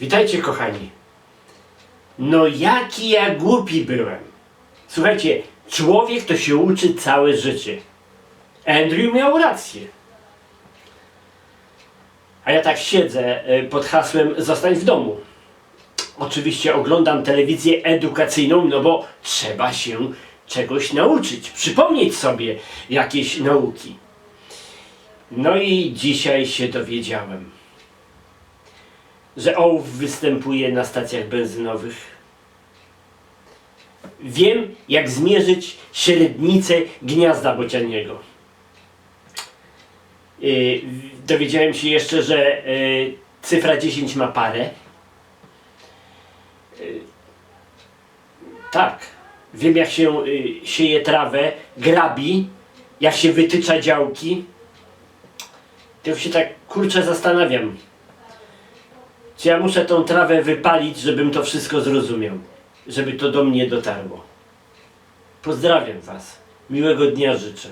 Witajcie kochani. No jaki ja głupi byłem. Słuchajcie, człowiek to się uczy całe życie. Andrew miał rację. A ja tak siedzę e, pod hasłem zostań w domu. Oczywiście oglądam telewizję edukacyjną, no bo trzeba się czegoś nauczyć, przypomnieć sobie jakieś nauki. No i dzisiaj się dowiedziałem, że ołów występuje na stacjach benzynowych. Wiem, jak zmierzyć średnicę gniazda bocianiego. Yy, dowiedziałem się jeszcze, że yy, cyfra 10 ma parę. Yy, tak. Wiem, jak się yy, sieje trawę, grabi, jak się wytycza działki. To się tak kurczę zastanawiam. Czy ja muszę tą trawę wypalić, żebym to wszystko zrozumiał? Żeby to do mnie dotarło. Pozdrawiam Was. Miłego dnia życzę.